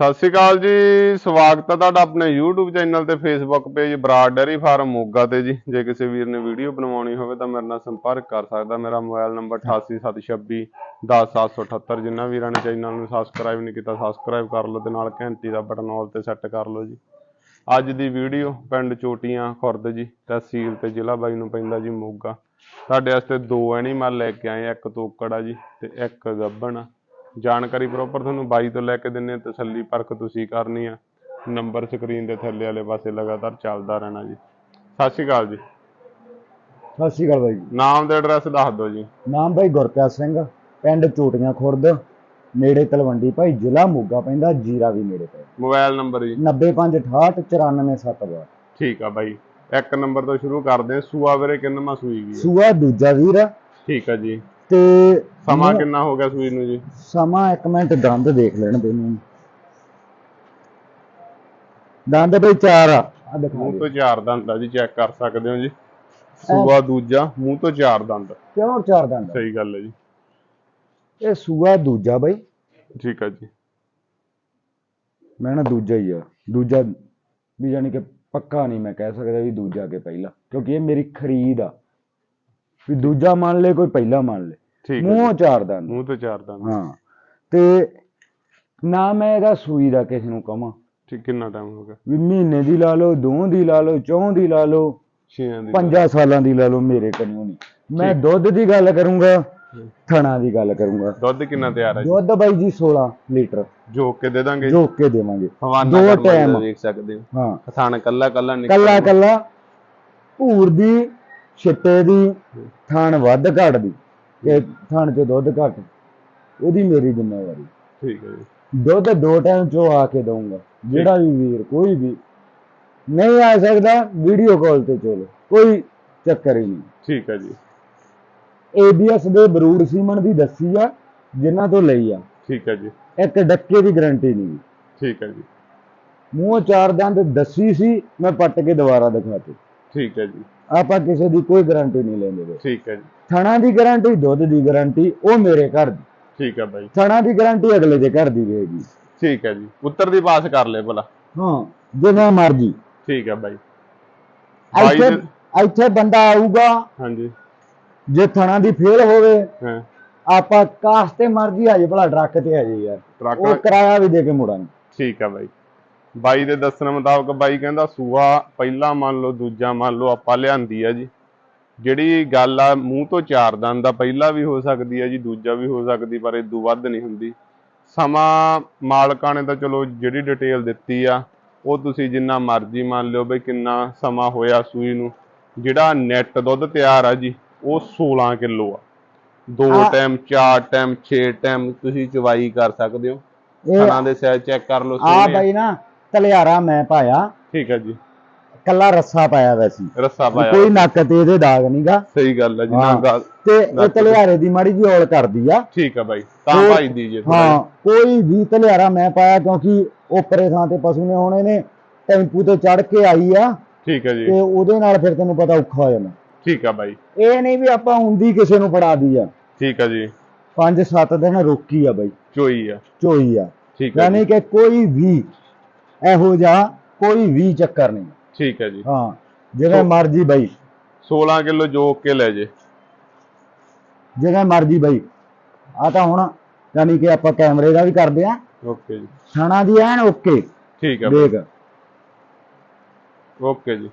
ਸਤਿ ਸ਼੍ਰੀ ਅਕਾਲ ਜੀ, ਸਵਾਗਤ ਹੈ ਤੁਹਾਡਾ ਆਪਣੇ YouTube ਚੈਨਲ ਤੇ Facebook page Broad dairy farm Moga ਤੇ ਜੀ। ਜੇ ਕਿਸੇ ਵੀਰ ਨੇ ਵੀਡੀਓ ਬਣਵਾਉਣੀ ਹੋਵੇ ਤਾਂ ਮੇਰੇ ਨਾਲ ਸੰਪਰਕ ਕਰ ਸਕਦਾ। ਮੇਰਾ ਮੋਬਾਈਲ ਨੰਬਰ 8876 10778 ਜਿਨ੍ਹਾਂ ਵੀਰਾਂ ਨੇ ਚੈਨਲ ਨੂੰ ਸਬਸਕ੍ਰਾਈਬ ਨਹੀਂ ਕੀਤਾ ਸਬਸਕ੍ਰਾਈਬ ਕਰ ਲਓ ਤੇ ਨਾਲ ਘੰਟੀ ਦਾ ਬਟਨ ਆਲ ਤੇ ਸੈੱਟ ਕਰ ਲਓ ਜੀ। ਅੱਜ ਦੀ ਵੀਡੀਓ ਪਿੰਡ ਚੋਟੀਆਂ, ਖੁਰਦ ਜੀ, ਤਹਿਸੀਲ ਤੇ ਜ਼ਿਲ੍ਹਾ ਬਾਈ ਨੂੰ ਪੈਂਦਾ ਜੀ ਮੋਗਾ। ਤੁਹਾਡੇ ਵਾਸਤੇ ਦੋ ਐਨੀਮਲ ਲੈ ਕੇ ਆਏ ਇੱਕ ਤੋਕੜ ਆ ਜੀ ਤੇ ਇੱਕ ਗੱਭਣ ਆ ਜਾਣਕਾਰੀ ਪ੍ਰੋਪਰ ਤੁਹਾਨੂੰ ਬਾਈ ਤੋਂ ਲੈ ਕੇ ਦਿੰਨੇ ਆ, ਤਸੱਲੀ ਪਰਖ ਤੁਸੀਂ ਕਰਨੀ ਆ। ਨੰਬਰ ਸਕਰੀਨ ਦੇ ਥੱਲੇ ਵਾਲੇ ਪਾਸੇ ਲਗਾਤਾਰ ਚੱਲਦਾ ਰਹਿਣਾ ਜੀ। ਸਤਿ ਸ਼੍ਰੀ ਅਕਾਲ ਜੀ। ਸਤਿ ਸ਼੍ਰੀ ਅਕਾਲ ਬਾਈ ਜੀ। ਨਾਮ ਤੇ ਐਡਰੈਸ ਦੱਸ ਦਿਓ ਜੀ। ਨਾਮ ਬਾਈ ਗੁਰਪ੍ਰੀਤ ਸਿੰਘ ਪਿੰਡ ਚੋਟੀਆਂ ਖੁਰਦ ਨੇੜੇ ਤਲਵੰਡੀ ਭਾਈ ਜ਼ਿਲ੍ਹਾ ਮੋਗਾ ਪੈਂਦਾ ਜੀਰਾ ਵੀ ਨੇੜੇ ਪੈ ਮੋਬਾਈਲ ਨੰਬਰ ਜੀ। 9568 ਠੀਕ ਆ ਬਾਈ। ਇੱਕ ਨੰਬਰ ਤੋਂ ਸ਼ੁਰੂ ਕਰਦੇ ਆ ਸੂਆ ਵੀਰੇ ਕਿੰਨਵਾਂ ਸੂਈ ਗਈ ਸੂਆ ਦੂਜਾ ਵੀਰ ਠੀਕ ਆ ਜੀ। ਤੇ ਸਮਾਂ ਕਿੰਨਾ ਹੋ ਗਿਆ ਸੂਈ ਨੂੰ ਜੀ? ਸਮਾਂ ਇੱਕ ਮਿੰਟ ਦੰਦ ਦੇਖ ਲੈਣ ਦੇ ਮੈਨੂੰ। ਦੰਦ ਬਈ ਚਾਰ ਆ। ਆ ਦਿਖਾ ਮੂੰਹ। ਤੋਂ ਚਾਰ ਦੰਦ ਆ ਜੀ ਚੈੱਕ ਕਰ ਸਕਦੇ ਹੋ ਜੀ। ਸੂਆ ਦੂਜਾ ਮੂੰਹ ਤੋਂ ਚਾਰ ਦੰਦ। ਕਿਉਂ ਚਾਰ ਦੰਦ? ਸਹੀ ਗੱਲ ਹੈ ਜੀ। ਇਹ ਸੂਆ ਦੂਜਾ ਬਈ। ਠੀਕ ਆ ਜੀ। ਮੈਂ ਨਾ ਦੂਜਾ ਹੀ ਆ। ਦੂਜਾ ਵੀ ਜਾਨੀ ਕਿ ਪੱਕਾ ਨਹੀਂ ਮੈਂ ਕਹਿ ਸਕਦਾ ਵੀ ਦੂਜਾ ਕੇ ਪਹਿਲਾ ਕਿਉਂਕਿ ਇਹ ਮੇਰੀ ਖਰੀਦ ਆ। ਵੀ ਦੂਜਾ ਮੰਨ ਲੈ ਕੋਈ ਪਹਿਲਾ ਮੰਨ ਲੈ। ਠੀਕ ਮੂੰਹੋਂ ਜੀ। ਚਾਰ ਦੰਦ ਮੂੰਹ ਤੋਂ ਚਾਰ ਦੰਦ ਹਾਂ। ਤੇ ਨਾ ਮੈਂ ਇਹਦਾ ਸੂਈ ਦਾ ਕਿਸੇ ਨੂੰ ਕਵਾਂ। ਠੀਕ ਕਿੰਨਾ ਟਾਈਮ ਹੋ ਗਿਆ? ਵੀ ਮਹੀਨੇ ਦੀ ਲਾ ਲਓ ਦੋ ਦੀ ਲਾ ਲਓ ਚੌਂ ਦੀ ਲਾ ਲਓ ਛੇਆਂ ਦੀ ਪੰਜਾਂ ਸਾਲਾਂ ਦੀ ਲਾ ਲਓ ਮੇਰੇ ਕੋਲੋਂ ਨਹੀਂ। ਮੈਂ ਦੁੱਧ ਦੀ ਗੱਲ ਕਰੂੰਗਾ ਥਣਾ ਦੀ ਗੱਲ ਕਰੂੰਗਾ। ਦੁੱਧ ਕਿੰਨਾ ਤਿਆਰ ਹੈ ਜੀ? ਦੁੱਧ ਬਾਈ ਜੀ 16 ਲੀਟਰ। ਜੋ ਕੇ ਦੇ ਦਾਂਗੇ ਜੋਕ ਕੇ ਦੇਵਾਂਗੇ। ਹਵਾਨਾ ਦੋ ਟਾਈਮ। ਦੇਖ ਸਕਦੇ ਹੋ। ਹਾਂ। ਥਾਣ ਕੱਲਾ ਕੱਲਾ ਨਿਕਲ ਕੱਲਾ ਕੱਲਾ ਭੂਰ ਦੀ ਛਿੱਟੇ ਦੀ ਥਾਣ ਵੱਧ ਘੱਟ ਦੀ ਕਿ ਥਾਣ ਚ ਦੁੱਧ ਘੱਟ ਉਹਦੀ ਮੇਰੀ ਜ਼ਿੰਮੇਵਾਰੀ। ਠੀਕ ਹੈ ਜੀ। ਦੁੱਧ ਦੋ ਟਾਈਮ ਚੋ ਆ ਕੇ ਦਊਂਗਾ ਜਿਹੜਾ ਵੀ ਵੀਰ ਕੋਈ ਵੀ। ਨਹੀਂ ਆ ਸਕਦਾ ਵੀਡੀਓ ਕਾਲ ਤੇ ਚਲੋ ਕੋਈ ਚੱਕਰ ਹੀ ਨਹੀਂ। ਠੀਕ ਹੈ ਜੀ। ABS ਦੇ ਬਰੂਡ ਸੀਮਨ ਦੀ ਦੱਸੀ ਆ ਜਿਨ੍ਹਾਂ ਤੋਂ ਲਈ ਆ। ਠੀਕ ਹੈ ਜੀ। ਇੱਕ ਡੱਕੇ ਦੀ ਗਾਰੰਟੀ ਨਹੀਂ। ਠੀਕ ਹੈ ਜੀ। ਮੂੰਹ ਚਾਰ ਦੰਦ ਦੱਸੀ ਸੀ ਮੈਂ ਪੱਟ ਕੇ ਦੁਬਾਰਾ ਦਿਖਾਤੀ ਠੀਕ ਹੈ ਜੀ। ਆਪਾਂ ਕਿਸੇ ਦੀ ਕੋਈ ਗਾਰੰਟੀ ਨਹੀਂ ਲੈਂਦੇ। ਠੀਕ ਹੈ ਜੀ। ਥਣਾ ਦੀ ਗਾਰੰਟੀ ਦੁੱਧ ਦੀ ਗਾਰੰਟੀ ਉਹ ਮੇਰੇ ਘਰ ਦੀ। ਠੀਕ ਹੈ ਬਾਈ। ਥਣਾ ਦੀ ਗਾਰੰਟੀ ਅਗਲੇ ਦੇ ਘਰ ਦੀ ਰਹੇਗੀ। ਠੀਕ ਹੈ ਜੀ। ਉੱਤਰ ਦੀ ਪਾਸ ਕਰ ਲੈ ਭਲਾ। ਹਾਂ ਜਿਵੇਂ ਮਰਜ਼ੀ। ਠੀਕ ਹੈ ਬਾਈ। ਇੱਥੇ ਇੱਥੇ ਬੰਦਾ ਆਊਗਾ ਹਾਂਜੀ। ਜੇ ਥਣਾ ਦੀ ਫੇਲ ਹੋਵੇ ਹਾਂ। ਆਪਾਂ ਕਾਸ ਤੇ ਮਰਜ਼ੀ ਆ ਜੇ ਭਲਾ ਟਰੱਕ ਤੇ ਆ ਜੇ ਯਾਰ। ਉਹ ਕਿਰਾਇਆ ਵੀ ਦੇ ਕੇ ਮੁੜਾਂਗੇ। ਠੀਕ ਹੈ ਬਾਈ। ਬਾਈ ਦੇ ਦੱਸਣ ਮੁਤਾਬਕ ਬਾਈ ਕਹਿੰਦਾ ਸੂਆ ਪਹਿਲਾ ਮੰਨ ਲਓ ਦੂਜਾ ਮੰਨ ਲਓ ਆਪਾਂ ਲਿਆਂਦੀ ਆ ਜੀ। ਜਿਹੜੀ ਗੱਲ ਆ ਮੂੰਹ ਤੋਂ ਚਾਰ ਦੰਦ ਦਾ ਪਹਿਲਾ ਵੀ ਹੋ ਸਕਦੀ ਹੈ ਜੀ ਦੂਜਾ ਵੀ ਹੋ ਸਕਦੀ ਪਰ ਇਦੋਂ ਵੱਧ ਨਹੀਂ ਹੁੰਦੀ। ਸਮਾਂ ਮਾਲਕਾਂ ਨੇ ਤਾਂ ਚਲੋ ਜਿਹੜੀ ਡਿਟੇਲ ਦਿੱਤੀ ਆ ਉਹ ਤੁਸੀਂ ਜਿੰਨਾ ਮਰਜ਼ੀ ਮੰਨ ਲਿਓ ਬਈ ਕਿੰਨਾ ਸਮਾਂ ਹੋਇਆ ਸੂਈ ਨੂੰ। ਜਿਹੜਾ ਨੈਟ ਦੁੱਧ ਤਿਆਰ ਆ ਜੀ ਉਹ 16 ਕਿਲੋ ਆ। ਦੋ ਆ- ਟਾਈਮ ਚਾਰ ਟਾਈਮ 6 ਟਾਈਮ ਤੁਸੀਂ ਚਵਾਈ ਕਰ ਸਕਦੇ ਹੋ। ਇਹ ਥਣਾ ਦੇ ਸਾਈਜ਼ ਚੈੱਕ ਕਰ ਲਓ ਆ ਆ। ਬਾਈ ਨਾ ਤਲਿਆਰਾ ਮੈਂ ਪਾਇਆ। ਠੀਕ ਹੈ ਜੀ। ਕੱਲਾ ਰੱਸਾ ਪਾਇਆ ਵੈਸੀ ਰੱਸਾ ਪਾਇਆ ਕੋਈ ਨੱਕ ਤੇ ਇਹਦੇ ਦਾਗ ਨਹੀਂਗਾ ਸਹੀ ਗੱਲ ਹੈ ਜੀ ਨਾ। ਗੱਲ ਤੇ ਇਹ ਤਲਿਆਰੇ ਦੀ ਮਾੜੀ ਜੀ ਔਲ ਕਰਦੀ ਆ। ਠੀਕ ਹੈ ਬਾਈ ਤਾਂ ਭਾਈ ਦੀਜੇ ਥੋੜ੍ਹਾ ਹਾਂ ਕੋਈ ਵੀ ਤਲਿਆਰਾ ਮੈਂ ਪਾਇਆ ਕਿਉਂਕਿ ਉਪਰੇ ਥਾਂ ਤੇ ਪਸ਼ੂ ਨੇ ਹੋਣੇ ਨੇ ਟੈਂਪੂ ਤੇ ਚੜ ਕੇ ਆਈ ਆ। ਠੀਕ ਹੈ ਜੀ। ਤੇ ਉਹਦੇ ਨਾਲ ਫਿਰ ਤੈਨੂੰ ਪਤਾ ਔਖਾ ਹੋ ਜਾਣਾ। ਠੀਕ ਹੈ ਬਾਈ। ਇਹ ਨਹੀਂ ਵੀ ਆਪਾਂ ਹੁੰਦੀ ਕਿਸੇ ਨੂੰ ਫੜਾ ਦੀ ਆ। ਠੀਕ ਹੈ ਜੀ। 5-7 ਦਿਨ ਰੋਕੀ ਆ ਬਾਈ। ਚੋਈ ਆ। ਚੋਈ ਆ। ਠੀਕ ਹੈ ਯਾਨੀ ਜੀ। ਕਿ ਕੋਈ ਵੀ ਇਹੋ ਜਿਹਾ ਕੋਈ ਵੀ ਚੱਕਰ ਨਹੀਂ। ਠੀਕ ਹੈ ਜੀ। ਹਾਂ ਜਿਵੇਂ ਮਰਜ਼ੀ ਬਾਈ। 16 ਕਿਲੋ ਜੋਕ ਕੇ ਲੈ ਜੇ। ਜਿਵੇਂ ਮਰਜ਼ੀ ਬਾਈ। ਆ ਤਾਂ ਹੁਣ ਯਾਨੀ ਕਿ ਆਪਾਂ ਕੈਮਰੇ ਦਾ ਵੀ ਕਰਦੇ ਆ। ਓਕੇ ਜੀ। ਥਾਣਾ ਦੀ ਐਨ ਓਕੇ। ਠੀਕ ਹੈ ਦੇਖ। ਓਕੇ ਜੀ।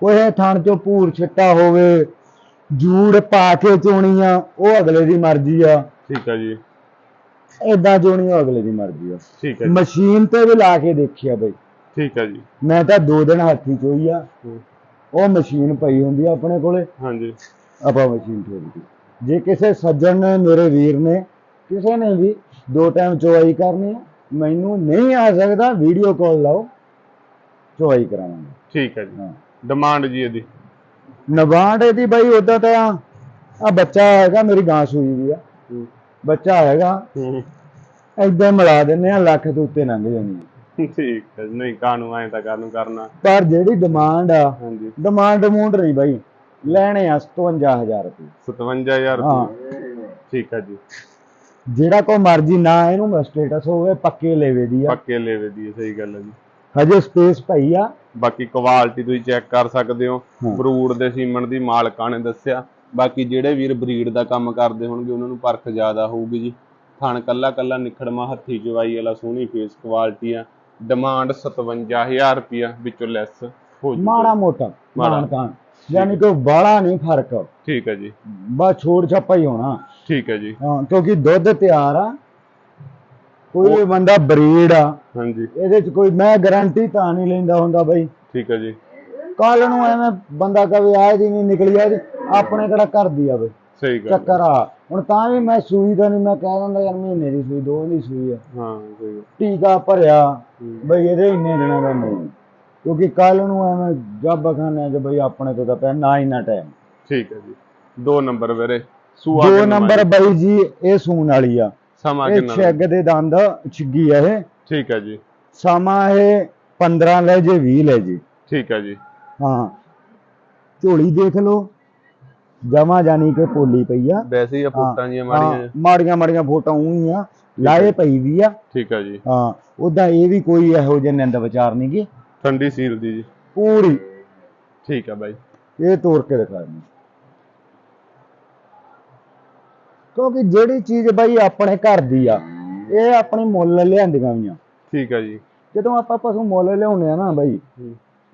ਕੋਈ ਥਣ ਚੋਂ ਭੂਰ ਛਿੱਟਾ ਹੋਵੇ ਜੂੜ ਪਾ ਕੇ ਚੋਣੀ ਆ ਉਹ ਅਗਲੇ ਦੀ ਮਰਜ਼ੀ ਆ। ਠੀਕ ਹੈ ਜੀ। ਏਦਾਂ ਚੋਣੀ ਉਹ ਅਗਲੇ ਦੀ ਮਰਜ਼ੀ ਆ। ਠੀਕ ਹੈ ਜੀ। ਮਸ਼ੀਨ ਤੇ ਵੀ ਲਾ ਕੇ ਦੇਖਿਆ ਬਈ। ਠੀਕ ਹੈ ਜੀ। ਮੈਂ ਤਾਂ ਦੋ ਦਿਨ ਹੱਥੀ ਚੋਈ ਆ। ਹੂੰ। ਉਹ ਮਸ਼ੀਨ ਪਈ ਹੁੰਦੀ ਆ ਆਪਣੇ ਕੋਲੇ। ਹਾਂਜੀ। ਆਪਾਂ ਮਸ਼ੀਨ ਠੋਕਦੀ ਜੇ ਕਿਸੇ ਸੱਜਣ ਨੇ ਮੇਰੇ ਵੀਰ ਨੇ ਕਿਸੇ ਨੇ ਵੀ ਦੋ ਟਾਈਮ ਚੋਈ ਕਰਨੀ ਆ ਮੈਨੂੰ ਨਹੀਂ ਆ ਸਕਦਾ ਵੀਡੀਓ ਕਾਲ ਲਾਓ ਚੋਈ ਕਰਾਵਾਂਗੇ। ਠੀਕ ਹੈ ਜੀ। ਹਾਂ। ਡਿਮਾਂਡ ਜੀ ਇਹਦੀ। ਨਵਾਂਡ ਇਹਦੀ ਬਾਈ ਉਦਾਂ ਤਾਂ ਆ ਬੱਚਾ ਹੈਗਾ ਮੇਰੀ ਗਾਂ ਸੂਈ ਦੀ ਆ। ਹੂੰ। ਬੱਚਾ ਹੈਗਾ ਹੂੰ। ਏਦਾਂ ਮਿਲਾ ਦਿੰਨੇ ਆ ਲੱਖ ਤੋਂ ਉੱਤੇ ਲੰਘ ਜਾਣੀ ਆ। ਠੀਕ ਹੈ ਜੀ। ਨਹੀਂ ਕਾਨੂੰ ਐਂ ਤਾਂ ਕਾਨੂੰ ਕਰਨਾ ਪਰ ਜਿਹੜੀ ਡਿਮਾਂਡ ਆ ਹਾਂਜੀ ਡਿਮਾਂਡ ਡਿਮੂੰਡ ਨਹੀਂ ਬਾਈ ਲੈਣੇ ਆ 57000 ਰੁਪਏ 57000 ਹਾਂ। ਰੁਪਏ ਠੀਕ ਹੈ ਜੀ ਜਿਹੜਾ ਕੋ ਮਰਜ਼ੀ ਨਾ ਇਹਨੂੰ ਸਟੇਟਸ ਹੋਵੇ ਪੱਕੇ ਲੈਵੇ ਦੀ ਆ ਪੱਕੇ ਲੇਵੇ ਦੀ ਹੈ, ਸਹੀ ਗੱਲ ਹੈ ਜੀ ਹਜੇ ਸਪੇਸ ਪਈ ਆ ਬਾਕੀ ਕੁਆਲਿਟੀ ਤੁਸੀਂ ਚੈੱਕ ਕਰ ਸਕਦੇ ਹੋ ਹਾਂ। ਬਰੂਡ ਦੇ ਸੀਮਨ ਦੀ ਮਾਲਕਾਂ ਨੇ ਦੱਸਿਆ ਬਾਕੀ ਜਿਹੜੇ ਵੀਰ ਬਰੀਡ ਦਾ ਕੰਮ ਕਰਦੇ ਹੋਣਗੇ ਉਹਨਾਂ ਨੂੰ ਪਰਖ ਜ਼ਿਆਦਾ ਹੋਊਗੀ ਜੀ। ਥਣ ਕੱਲਾ ਕੱਲਾ ਨਿਖੜਮਾ ਹੱਥੀ ਜਵਾਈ ਵਾਲਾ ਸੋਹਣੀ ਫੇਸ ਕੁਆਲਿਟੀ ਆ। ਡਿਮਾਂਡ 57000 ਰੁਪਿਆ ਵਿੱਚੋਂ ਲੈਸ ਹੋ ਜੂਗੀ। ਮਾੜਾ ਮੋਟਾ ਮਾੜਾ। ਤਾਂ। ਯਾਨੀ ਕਿ ਬਾਲਾ ਨਹੀਂ ਫ਼ਰਕ। ਠੀਕ ਹੈ ਜੀ। ਬਸ ਛੋੜ ਛਾਪਾ ਹੀ ਹੋਣਾ। ਠੀਕ ਹੈ ਜੀ। ਹਾਂ ਕਿਉਂਕਿ ਦੁੱਧ ਤਿਆਰ ਆ। ਕੋਈ ਬੰਦਾ ਬਰੀਡ ਆ। ਹਾਂਜੀ। ਇਹਦੇ ਚ ਕੋਈ ਮੈਂ ਗਾਰੰਟੀ ਤਾਂ ਨਹੀਂ ਲੈਂਦਾ ਹੁੰਦਾ ਬਈ। ਠੀਕ ਹੈ ਜੀ। ਕੱਲ ਨੂੰ ਐਵੇਂ ਬੰਦਾ ਕਵੇ ਆ ਜੀ ਨਹੀਂ ਨਿਕਲੀ ਆ ਇਹਦੀ, ਆਪਣੇ ਕਿਹੜਾ ਘਰ ਦੀ ਆਵੇ। ਸਹੀ ਗੱਲ ਹੈ। ਚੱਕਰ ਆ। ਹੁਣ ਤਾਂ ਵੀ ਮੈਂ ਸੂਈ ਦਾ ਨਹੀਂ ਮੈਂ ਕਹਿ ਦਿੰਦਾ ਯਾਰ ਮਹੀਨੇ ਦੀ ਸੂਈ ਦੋ ਦੀ ਸੂਈ ਆ। ਹਾਂ ਸਹੀ। ਟੀਕਾ ਭਰਿਆ ਹੂੰ। ਬਈ ਇਹਦੇ ਇੰਨੇ ਦਿਨਾਂ ਦਾ ਨਹੀਂ। ਕਿਉਂਕਿ ਕੱਲ ਨੂੰ ਐਵੇਂ ਜੱਬ ਖਾਨੇ ਚ ਬਈ ਆਪਣੇ ਤੋਂ ਤਾਂ ਪੈ ਨਾ ਇੰਨਾ ਟਾਈਮ। ਠੀਕ ਹੈ ਜੀ। ਦੋ ਨੰਬਰ ਵੀਰੇ ਸੂਆ ਦੋ ਨੰਬਰ? ਬਈ ਜੀ ਇਹ ਸੂਣ ਵਾਲੀ ਆ। ਸਮਾਂ ਇਹ ਕਿੰਨਾ ਛੱਗ ਦੇ ਦੰਦ ਛਿੱਗੀ ਆ ਇਹ। ਠੀਕ ਹੈ ਜੀ। ਸਮਾਂ ਇਹ 15 ਲੈ ਜੇ 20 ਲੈ ਜੇ। ਠੀਕ ਹੈ ਜੀ। ਹਾਂ। ਝੋਲੀ ਦੇਖ ਲਓ। ਜਮਾ ਜਾਨੀ ਕਿ ਪੋਲੀ ਪਈ ਆ। ਵੈਸੇ ਹੀ ਆ ਫੋਟਾਂ ਜੀਆਂ ਮਾੜੀਆਂ। ਮਾੜੀਆਂ ਮਾੜੀਆਂ ਫੋਟੋ ਉਹੀ ਆ। ਲਾਏ ਪਈ ਵੀ ਆ। ਠੀਕ ਹੈ ਜੀ। ਹਾਂ ਉਦਾਂ ਇਹ ਵੀ ਕੋਈ ਇਹੋ ਜਿਹੇ ਨਿੰਦ ਵਿਚਾਰ ਨਹੀਂ ਗੀ। ਠੰਡੀ ਸੀਲ ਦੀ ਜੀ। ਪੂਰੀ। ਠੀਕ ਹੈ ਬਾਈ। ਇਹ ਤੋੜ ਕੇ ਦਿਖਾ ਦਿੰਦੇ। ਕਿਉਂਕਿ ਜਿਹੜੀ ਚੀਜ਼ ਬਈ ਆਪਣੇ ਘਰ ਦੀ ਆ ਇਹ ਆਪਣੀ ਮੁੱਲ ਲਿਆਂਦੀਆਂ ਵੀਆਂ ਠੀਕ ਹੈ ਜੀ। ਜਦੋਂ ਆਪਾਂ ਪਸ਼ੂ ਮੁੱਲ ਲਿਆਉਂਦੇ ਆ ਨਾ ਬਈ।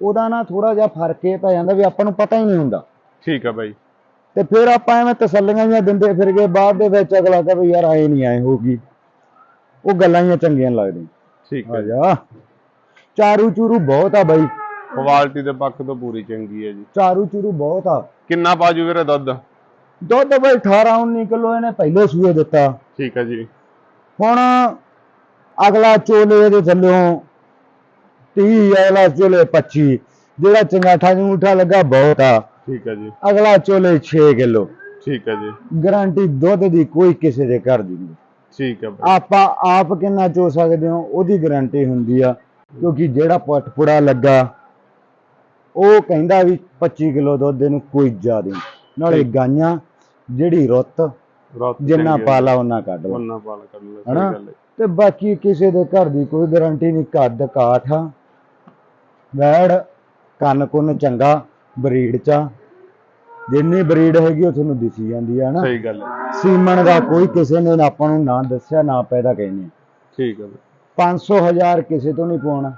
ਉਹਦਾ ਨਾ ਥੋੜਾ ਜਿਹਾ ਫ਼ਰਕ ਇਹ ਪੈ ਜਾਂਦਾ ਵੀ ਆਪਾਂ ਨੂੰ ਪਤਾ ਹੀ ਨਹੀਂ ਹੁੰਦਾ। ਠੀਕ ਹੈ ਬਾਈ। ਤੇ ਫਿਰ ਆਪਾਂ ਐਵੇਂ ਤਸੱਲੀਆਂ ਜਿਹੀਆਂ ਦਿੰਦੇ ਫਿਰ ਕੇ ਬਾਅਦ ਦੇ ਵਿੱਚ ਅਗਲਾ ਕਹੇ ਵੀ ਯਾਰ ਆਏ ਨਹੀਂ ਆਏ ਹੋਗੀ ਉਹ ਗੱਲਾਂ ਹੀ ਚੰਗੀਆਂ ਨੀ ਲੱਗਦੀਆਂ। ਠੀਕ ਹੈ। ਜੀ ਚਾਰੂ ਚੂਰੂ ਬਹੁਤ ਆ ਬਈ। ਕੁਆਲਿਟੀ ਦੇ ਪੱਖ ਤੋਂ ਪੂਰੀ ਚੰਗੀ ਹੈ ਜੀ। ਚਾਰੂ ਚੂਰੂ ਬਹੁਤ ਆ। ਕਿੰਨਾ ਪਾਜੂ ਵੀਰੇ ਦੁੱਧ? ਦੁੱਧ ਬਈ 18 19 ਕਿਲੋ ਇਹਨੇ ਪਹਿਲੇ ਸੂਏ ਦਿੱਤਾ। ਠੀਕ ਹੈ ਜੀ। ਹੁਣ ਅਗਲਾ ਚੋਲੇ ਦੇ ਥੱਲਿਓਂ 30 ਅਗਲਾ ਚੋਲੇ 25 ਜਿਹੜਾ ਚੰਗਾਠਾ ਜੂਠਾ ਲੱਗਾ ਬਹੁਤ ਆ। ਠੀਕ ਹੈ ਜੀ। ਅਗਲਾ ਚੋਲੇ 6 ਕਿਲੋ। ਠੀਕ ਹੈ ਜੀ। ਗਾਰੰਟੀ ਦੁੱਧ ਦੀ ਕੋਈ ਕਿਸੇ ਦੇ ਘਰ ਦੀ ਨਹੀਂ। ਠੀਕ ਹੈ ਬਾਈ ਆਪਾਂ ਆਪ ਕਿੰਨਾ ਚੋ ਸਕਦੇ ਹਾਂ ਉਹਦੀ ਗਾਰੰਟੀ ਹੁੰਦੀ ਆ ਕਿਉਂਕਿ ਜਿਹੜਾ ਪਟਪੁੜਾ ਲੱਗਾ ਉਹ ਕਹਿੰਦਾ ਵੀ 25 ਕਿਲੋ ਦੁੱਧ ਇਹਨੂੰ ਕੋਈ ਜ਼ਿਆਦਾ ਨਹੀਂ। ਨਾਲੇ ਗਾਈਆਂ ਜਿਹੜੀ ਰੁੱਤ ਜਿੰਨਾ ਪਾਲਾ ਉਹਨਾਂ ਕੱਢ ਲਾ ਉਹਨਾਂ ਪਾਲ ਕਰ ਲੈ ਹਨਾ? ਤੇ ਬਾਕੀ ਕਿਸੇ ਦੇ ਘਰ ਦੀ ਕੋਈ ਗਾਰੰਟੀ ਨਹੀਂ ਕੱਦ ਕਾਠ ਵੈੜ ਕੰਨ ਕੁੰਨ ਚੰਗਾ। ਬਰੀਡ ਚ ਆ। ਜਿੰਨੀ ਬਰੀਡ ਹੈਗੀ ਉਹ ਤੁਹਾਨੂੰ ਦਿਸੀ ਜਾਂਦੀ ਆ ਨਾ ਸਹੀ ਗੱਲ ਹੈ ਸੀਮਨ ਦਾ ਕੋਈ ਕਿਸੇ ਨੇ ਆਪਾਂ ਨੂੰ ਨਾ ਦੱਸਿਆ ਨਾ ਪੈਦਾ ਕਹਿੰਦੇ ਠੀਕ ਹੈ ਬਾਈ 500 ਹਜ਼ਾਰ ਕਿਸੇ ਤੋਂ ਨਹੀਂ ਪਾਉਣਾ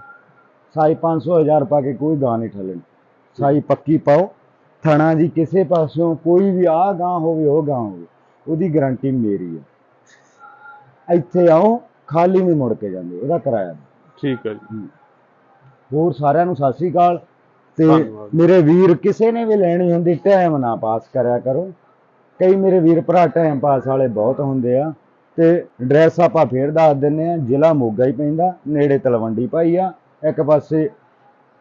ਸਾਈ 500 ਹਜ਼ਾਰ ਪਾ ਕੇ ਕੋਈ ਗਾਂ ਨਹੀਂ ਠੱਲਣੀ। ਸਾਈ ਪੱਕੀ ਪਾਓ। ਥਣਾ ਜੀ ਕਿਸੇ ਪਾਸਿਓਂ ਕੋਈ ਵੀ ਆ ਗਾਂ ਹੋਵੇ ਉਹ ਗਾਂ ਹੋਵੇ। ਉਹਦੀ ਗਾਰੰਟੀ ਮੇਰੀ ਹੈ ਇੱਥੇ ਆਓ ਖਾਲੀ ਨਹੀਂ ਮੁੜ ਕੇ ਜਾਂਦੇ। ਉਹਦਾ ਕਿਰਾਇਆ। ਠੀਕ ਹੈ ਜੀ। ਹੋਰ ਸਾਰਿਆਂ ਨੂੰ ਸਤਿ ਸ੍ਰੀ ਅਕਾਲ। ਤੇ। ਮੇਰੇ ਵੀਰ ਕਿਸੇ ਨੇ ਵੀ ਲੈਣੀ ਹੁੰਦੀ ਟਾਈਮ ਨਾ ਪਾਸ ਕਰਿਆ ਕਰੋ। ਕਈ ਮੇਰੇ ਵੀਰ ਭਰਾ ਟਾਈਮ ਪਾਸ ਵਾਲੇ ਬਹੁਤ ਹੁੰਦੇ ਆ ਤੇ ਐਡਰੈਸ ਆਪਾਂ ਫੇਰ ਦੱਸ ਦਿੰਨੇ ਆ ਜ਼ਿਲ੍ਹਾ ਮੋਗਾ ਹੀ ਪੈਂਦਾ ਨੇੜੇ ਤਲਵੰਡੀ ਭਾਈ ਆ ਇੱਕ ਪਾਸੇ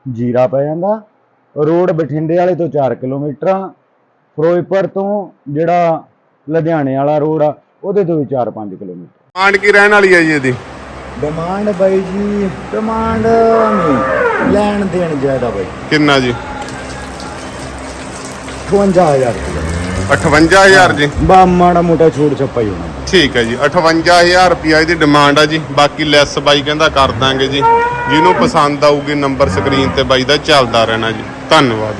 ਜੀਰਾ ਪੈ ਜਾਂਦਾ। ਰੋਡ ਬਠਿੰਡੇ ਵਾਲੇ ਤੋਂ 4 ਕਿਲੋਮੀਟਰ ਆ ਫਿਰੋਜ਼ਪੁਰ ਤੋਂ ਜਿਹੜਾ ਲੁਧਿਆਣੇ ਵਾਲਾ ਰੋਡ ਆ ਉਹਦੇ ਤੋਂ ਵੀ 4-5 ਕਿਲੋਮੀਟਰ। ਆਂਡ ਕੀ ਰਹਿਣ ਵਾਲੀ ਹੈ ਜੀ ਇਹਦੀ। ਡਿਮਾਂਡ ਬਾਈ ਜੀ ਡਿਮਾਂਡ ਨਹੀਂ ਲੈਣ ਦੇਣ ਜ਼ਿਆਦਾ ਬਾਈ। ਕਿੰਨਾ ਜੀ? 58000 ਰੁਪਏ। 58000 ਜੀ? ਬਾ ਮਾੜਾ ਮੋਟਾ ਛੋੜ ਛੱਪਾ ਹੀ ਹੋਣਾ। ਠੀਕ ਹੈ ਜੀ 58000 ਰੁਪਿਆ ਇਹਦੀ ਡਿਮਾਂਡ ਆ ਜੀ। ਬਾਕੀ ਲੈਸ ਬਾਈ ਕਹਿੰਦਾ ਕਰ ਦਾਂਗੇ ਜੀ। ਜਿਹਨੂੰ ਪਸੰਦ ਆਊਗੀ ਨੰਬਰ ਸਕਰੀਨ ਤੇ ਬਾਈ ਦਾ ਚੱਲਦਾ ਰਹਿਣਾ ਜੀ। ਧੰਨਵਾਦ।